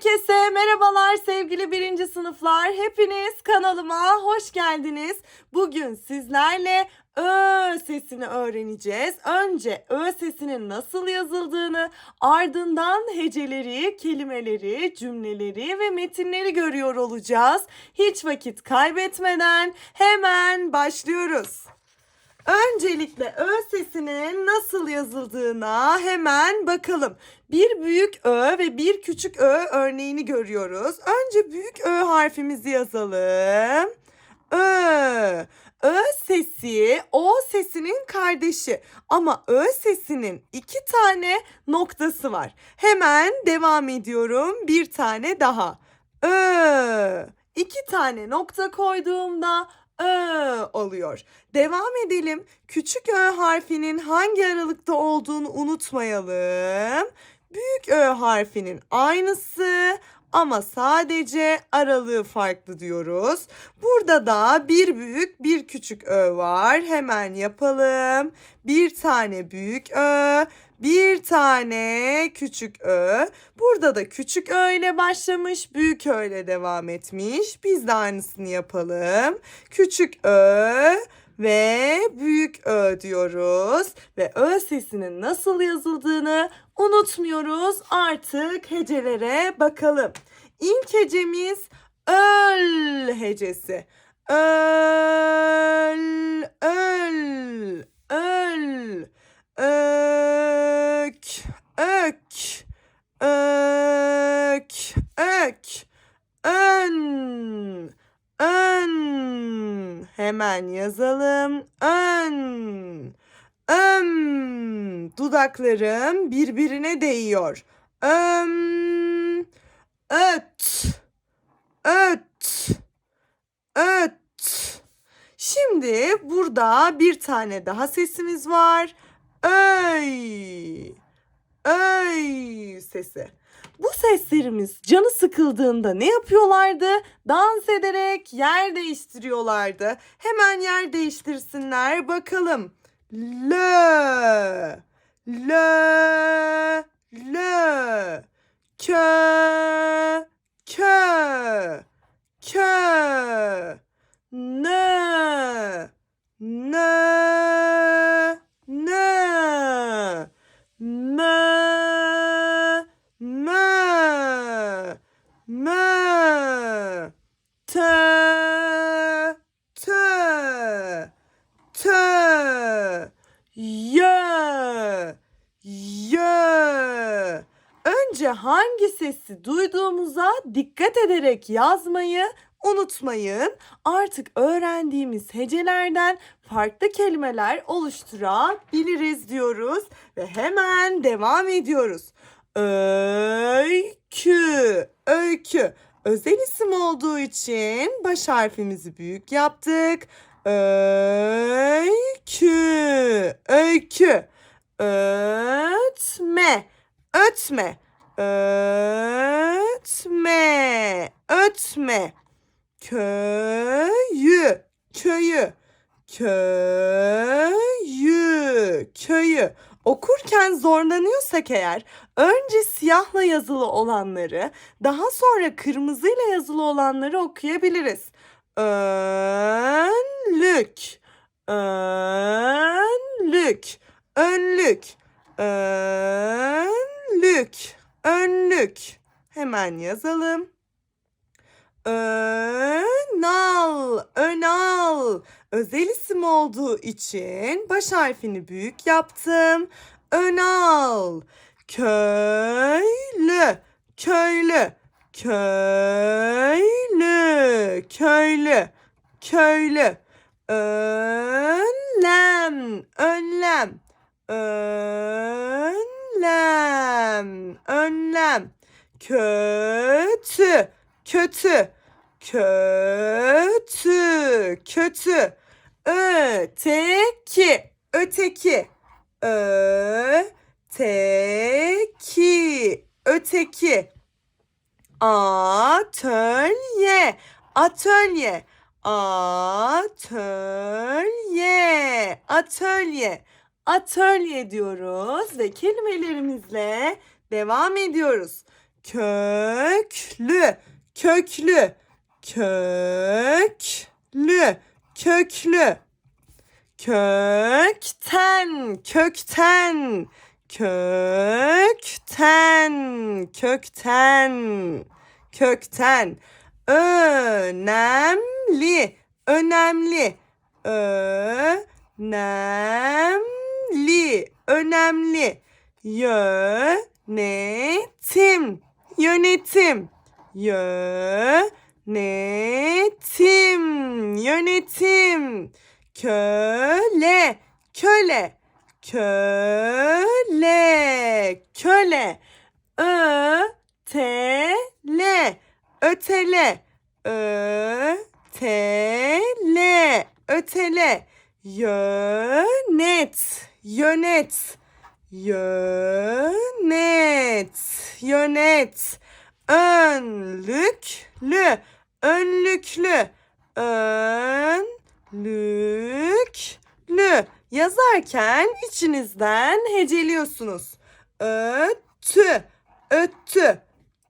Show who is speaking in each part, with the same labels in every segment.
Speaker 1: Herkese merhabalar sevgili birinci sınıflar. Hepiniz kanalıma hoş geldiniz. Bugün sizlerle Ö sesini öğreneceğiz. Önce Ö sesinin nasıl yazıldığını, ardından heceleri, kelimeleri, cümleleri ve metinleri görüyor olacağız. Hiç vakit kaybetmeden hemen başlıyoruz. Öncelikle Ö sesinin nasıl yazıldığına hemen bakalım. Bir büyük Ö ve bir küçük Ö örneğini görüyoruz. Önce büyük Ö harfimizi yazalım. Ö. Ö sesi O sesinin kardeşi ama Ö sesinin iki tane noktası var. Hemen devam ediyorum. Bir tane daha. Ö. İki tane nokta koyduğumda Ö oluyor. Devam edelim. Küçük Ö harfinin hangi aralıkta olduğunu unutmayalım. Büyük Ö harfinin aynısı ama sadece aralığı farklı diyoruz. Burada da bir büyük bir küçük Ö var. Hemen yapalım. Bir tane büyük Ö, bir tane küçük Ö. Burada da küçük Ö ile başlamış, büyük Ö ile devam etmiş. Biz de aynısını yapalım. Küçük Ö ve büyük Ö diyoruz. Ve Ö sesinin nasıl yazıldığını unutmuyoruz. Artık hecelere bakalım. İlk hecemiz öl hecesi. Öl, öl, öl, ök, ök, ök, ök, ön, ön. Hemen yazalım. Ön, öm. Dudaklarım birbirine değiyor. Öm, öt, öt, öt. Şimdi burada bir tane daha sesimiz var. Öy, öy sesi. Bu seslerimiz canı sıkıldığında ne yapıyorlardı? Dans ederek yer değiştiriyorlardı. Hemen yer değiştirsinler bakalım. Lö, lö, lö, kö, kö, kö, nö, nö, sesi duyduğumuza dikkat ederek yazmayı unutmayın. Artık öğrendiğimiz hecelerden farklı kelimeler oluşturabiliriz diyoruz ve hemen devam ediyoruz. Öykü, öykü. Özel isim olduğu için baş harfimizi büyük yaptık. Öykü, öykü. Ötme, ötme. Ötme, ötme. Köyü, köyü. Köyü, köyü. Okurken zorlanıyorsak eğer önce siyahla yazılı olanları daha sonra kırmızıyla yazılı olanları okuyabiliriz. Önlük, önlük, önlük, önlük, önlük. Hemen yazalım. Önal, önal. Özel isim olduğu için baş harfini büyük yaptım. Önal. Köylü, köylü, köylü, köylü, köylü. Önlem, önlem, önlem, önlem. Kötü, kötü, kötü, kötü. Öteki, öteki, öteki, öteki. Atölye, atölye, atölye, atölye, atölye diyoruz ve kelimelerimizle devam ediyoruz. köklü, köklü, köklü, köklü. Kökten, kökten, kökten, kökten, kökten. Önemli, önemli, önemli, önemli. Yönetim, yönetim, yönetim, yönetim. Köle, köle, köle, köle. Ötele, ötele, ötele, ötele. Yönet, yönet, yönet, yönet. Önlüklü, önlüklü, önlüklü. Yazarken içinizden heceliyorsunuz. Öttü, öttü,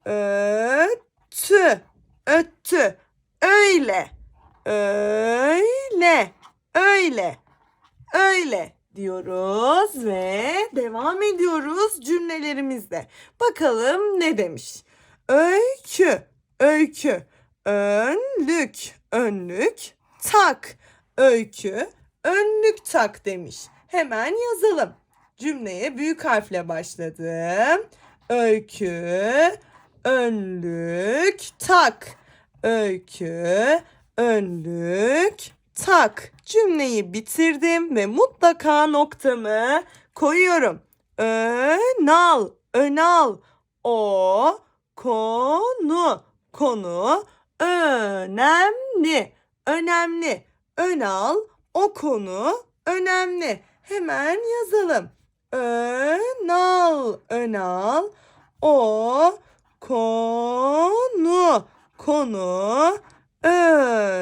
Speaker 1: öttü, öttü. Öyle, öyle, öyle, öyle diyoruz ve devam ediyoruz cümlelerimizde. Bakalım ne demiş? Öykü, öykü, önlük, önlük, tak, öykü, önlük tak demiş. Hemen yazalım. Cümleye büyük harfle başladım. Öykü, önlük, tak. Öykü, önlük, tak. Cümleyi bitirdim ve mutlaka noktamı koyuyorum. Önal, önal. O, konu, konu, önemli, önemli. Önal, o konu önemli. Hemen yazalım. Önal, önal, o konu, konu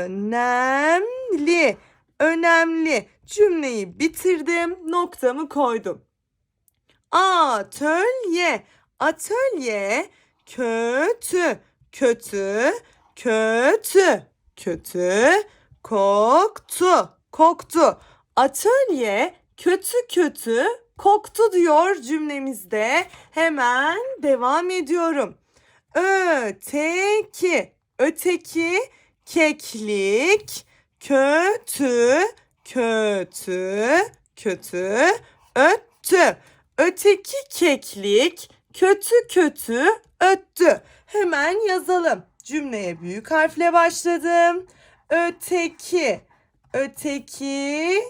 Speaker 1: önemli, önemli. Cümleyi bitirdim, noktamı koydum. Atölye, atölye, kötü, kötü, kötü, kötü, koktu, koktu. Atölye kötü kötü koktu diyor cümlemizde. Hemen devam ediyorum. Öteki, öteki, keklik, kötü, kötü, kötü, öttü. Öteki keklik, kötü kötü, öttü. Hemen yazalım. Cümleye büyük harfle başladım. Öteki, öteki,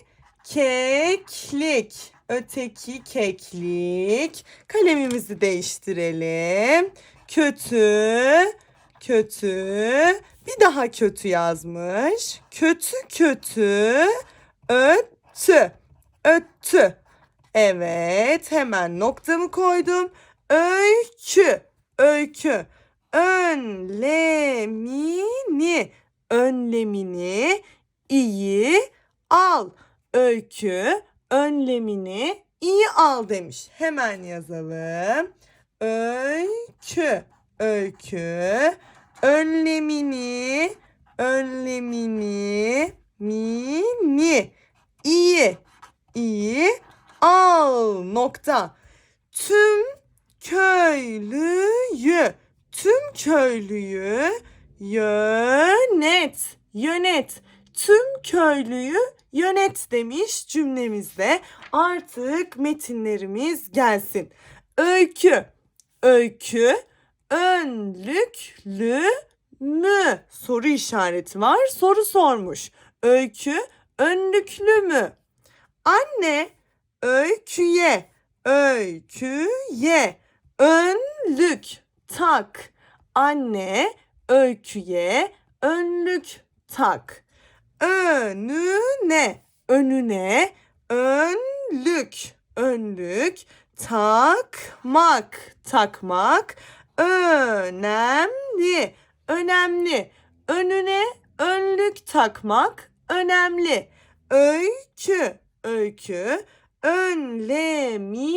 Speaker 1: keklik, öteki keklik. Kalemimizi değiştirelim. Kötü, bir daha kötü yazmış. Kötü kötü, öttü, öttü. Evet, hemen noktamı koydum. Öykü, öykü. Önlemini, önlemini iyi al. Öykü önlemini iyi al demiş. Hemen yazalım. Öykü, öykü önlemini, önlemini mini iyi, iyi al nokta. Tüm köylüyü, tüm köylüyü yönet, yönet. Tüm köylüyü yönet demiş cümlemizde. Artık metinlerimiz gelsin. Öykü, öykü, önlüklü mü? Soru işareti var. Soru sormuş. Öykü, önlüklü mü? Anne, öyküye, öyküye, önlük, tak. Anne, öyküye, önlük, tak. Önüne, önüne, önlük, önlük, takmak, takmak, önemli, önemli. Önüne önlük takmak önemli. Öykü, öykü, önlemini,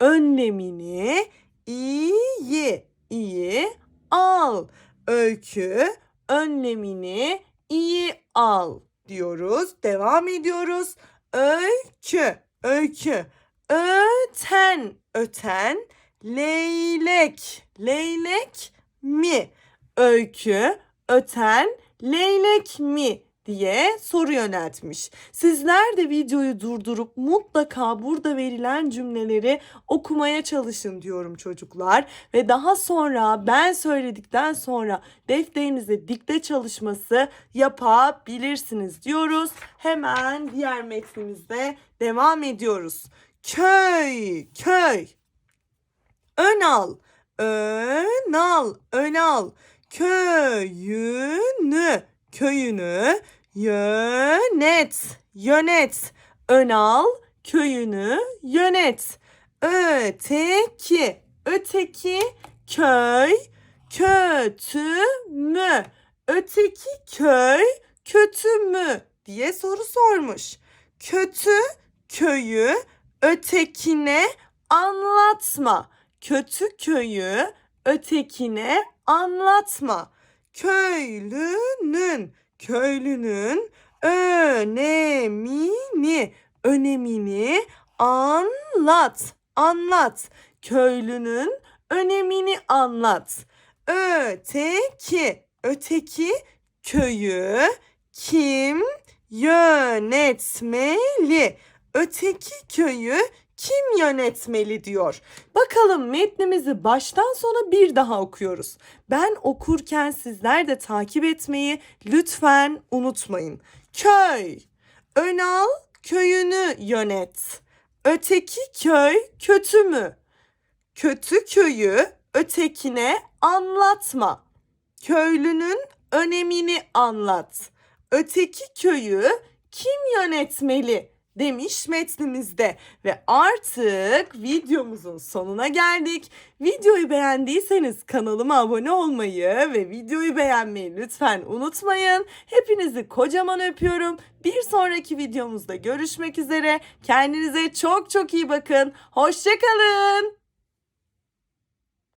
Speaker 1: önlemini iyi, iyi al. Öykü önlemini iyi al diyoruz. Devam ediyoruz. Öykü, öykü. Öten, öten. Leylek, leylek mi? Öykü, öten, leylek mi? diye soru yöneltmiş. Sizler de videoyu durdurup mutlaka burada verilen cümleleri okumaya çalışın diyorum çocuklar. Ve daha sonra ben söyledikten sonra defterinize dikte çalışması yapabilirsiniz diyoruz. Hemen diğer metnimizde devam ediyoruz. Köy, köy. Ön al, ön al, ön al. Köyünü, köyünü yönet, yönet. Ön al, köyünü yönet. Öteki, öteki köy kötü mü? Öteki köy kötü mü diye soru sormuş. Kötü köyü ötekine anlatma. Kötü köyü ötekine anlatma. Köylünün, köylünün önemini, önemini anlat, anlat. Köylünün önemini anlat. Öteki, öteki köyü kim yönetmeli? Öteki köyü kim yönetmeli diyor. Bakalım metnimizi baştan sona bir daha okuyoruz. Ben okurken sizler de takip etmeyi lütfen unutmayın. Köy, Önal köyünü yönet. Öteki köy kötü mü? Kötü köyü ötekine anlatma. Köylünün önemini anlat. Öteki köyü kim yönetmeli demiş metnimizde ve artık videomuzun sonuna geldik. Videoyu beğendiyseniz kanalıma abone olmayı ve videoyu beğenmeyi lütfen unutmayın. Hepinizi kocaman öpüyorum. Bir sonraki videomuzda görüşmek üzere. Kendinize çok çok iyi bakın. Hoşçakalın.